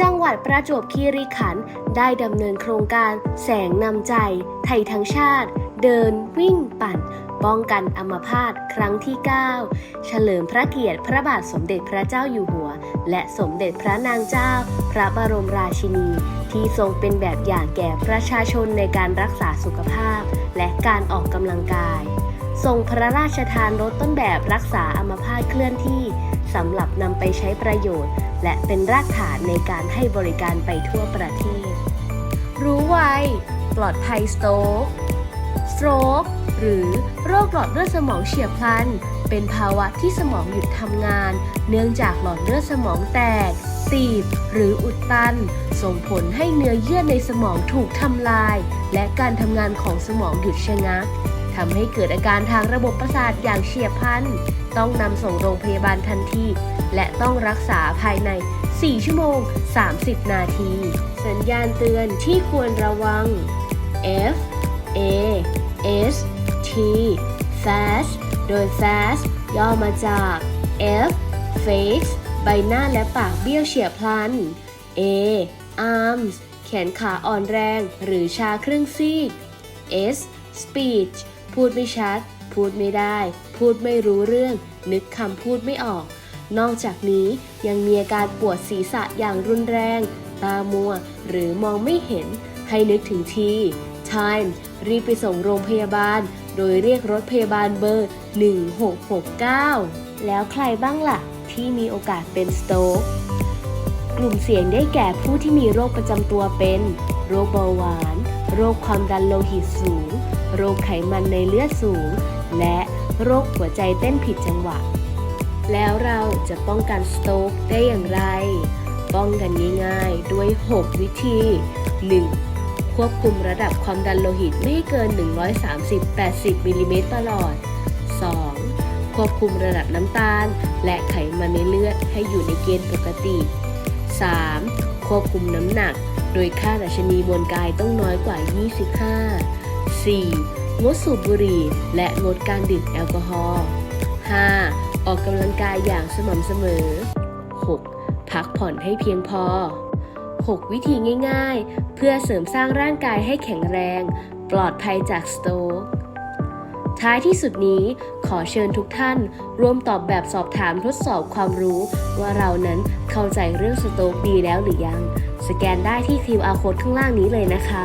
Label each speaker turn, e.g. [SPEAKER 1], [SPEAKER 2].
[SPEAKER 1] จังหวัดประจวบคีรีขันธ์ได้ดำเนินโครงการแสงนำใจ ไทยทั้งชาติ เดินวิ่งปั่น ป้องกันอัมพาตครั้งที่ 9 เฉลิมพระเกียรติพระบาทสมเด็จพระเจ้าอยู่หัว และสมเด็จพระนางเจ้า พระบรมราชินี ที่ทรงเป็นแบบอย่างแก่ประชาชนในการรักษาสุขภาพ และการออกกำลังกายทรงพระราชทานรถต้นแบบรักษาอัมพาตเคลื่อนที่ สำหรับนำไปใช้ประโยชน์ และเป็นรากฐานในการให้บริการไปทั่วประเทศ รู้ไว ปลอดภัยสโตรกสโตรกหรือโรคหลอดเลือดสมองเฉียบพลัน เป็นภาวะที่สมองหยุดทำงาน เนื่องจากหลอดเลือดสมองแตก ตีบ หรืออุดตัน ส่งผลให้เนื้อเยื่อในสมองถูกทำลาย และการทำงานของสมองหยุดชะงัก ทำให้เกิดอาการทางระบบประสาทอย่างเฉียบพลัน ต้องนำส่งโรงพยาบาลทันที และต้องรักษาภายใน 4 ชั่วโมง 30 นาที สัญญาณเตือนที่ควรระวัง F A S T fast โดย fast ย่อมาจาก F face ใบหน้าและปากเบี้ยวเฉียบพลัน A arms แขนขาอ่อนแรงหรือชาครึ่งซีก S speech พูดไม่ชัด พูดไม่ได้ พูดไม่รู้เรื่อง นึกคำพูดไม่ออก นอกจากนี้ยังมีอาการปวดศีรษะอย่างรุนแรง ตามัว หรือมองไม่เห็น ให้นึกถึงที time รีบไปส่งโรงพยาบาล โดยเรียกรถพยาบาลเบอร์ 1669 แล้วใครบ้างล่ะ ที่มีโอกาสเป็นสโตรกกลุ่มเสี่ยงได้แก่ผู้ที่มีโรคประจำตัวเป็น โรคเบาหวาน โรคความดันโลหิตสูง โรคไขมันในเลือดสูง และโรคหัวใจเต้นผิดจังหวะ แล้วเราจะป้องกันสโตรกได้อย่างไร ป้องกันง่ายๆด้วย 6 วิธี 1. ควบคุมระดับความดันโลหิตไม่ให้เกิน 130-80มิลลิเมตรตลอด 2. ควบคุมระดับน้ำตาล และไขมันในเลือดให้อยู่ในเกณฑ์ปกติ 3. ควบคุมน้ำหนัก โดยค่าดัชนีมวลกายต้องน้อยกว่า 25 4. งดสูบบุหรี่และงดการดื่มแอลกอฮอล์ 5. ออกกำลังกายอย่างสม่ำเสมอ 6. พักผ่อนให้เพียงพอ 6 วิธีง่ายๆ เพื่อเสริมสร้างร่างกายให้แข็งแรง ปลอดภัยจากสโตรกท้ายที่สุดนี้ขอเชิญทุกท่านร่วมตอบแบบสอบถามทดสอบความรู้ ว่าเรานั้นเข้าใจเรื่องสโตรกดีแล้วหรือยัง สแกนได้ที่ QR code ข้างล่างนี้เลยนะคะ